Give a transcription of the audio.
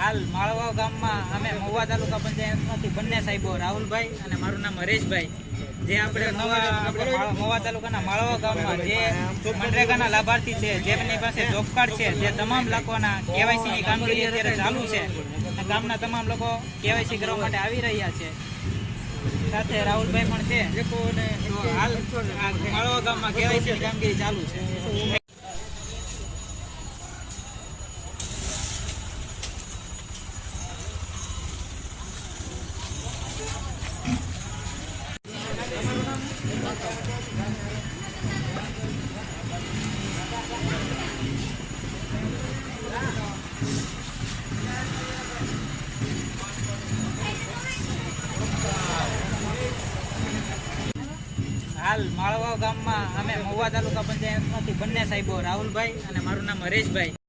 હાલ માળવા ગામમાં અમે મહુવા તાલુકા પંચાયતમાંથી બંને સાહેબો રાહુલભાઈ અને મારું નામ હરેશભાઈ. જે આપણે મહુવા તાલુકાના માળવા ગામમાં જે મનરેગાના લાભાર્થી છે જેમની પાસે જોબ કાર્ડ છે જે તમામ લોકોના કેવાયસીની કામગીરી અત્યારે ચાલુ છે. ગામના તમામ લોકો કેવાયસી કરવા માટે આવી રહ્યા છે. સાથે રાહુલભાઈ પણ છે. હાલ માળવા ગામમાં કેવાયસી કામગીરી ચાલુ છે. હાલ માળવા ગામમાં અમે મહુવા તાલુકા પંચાયતમાંથી બંને સાહેબો રાહુલભાઈ અને મારું નામ હરેશભાઈ.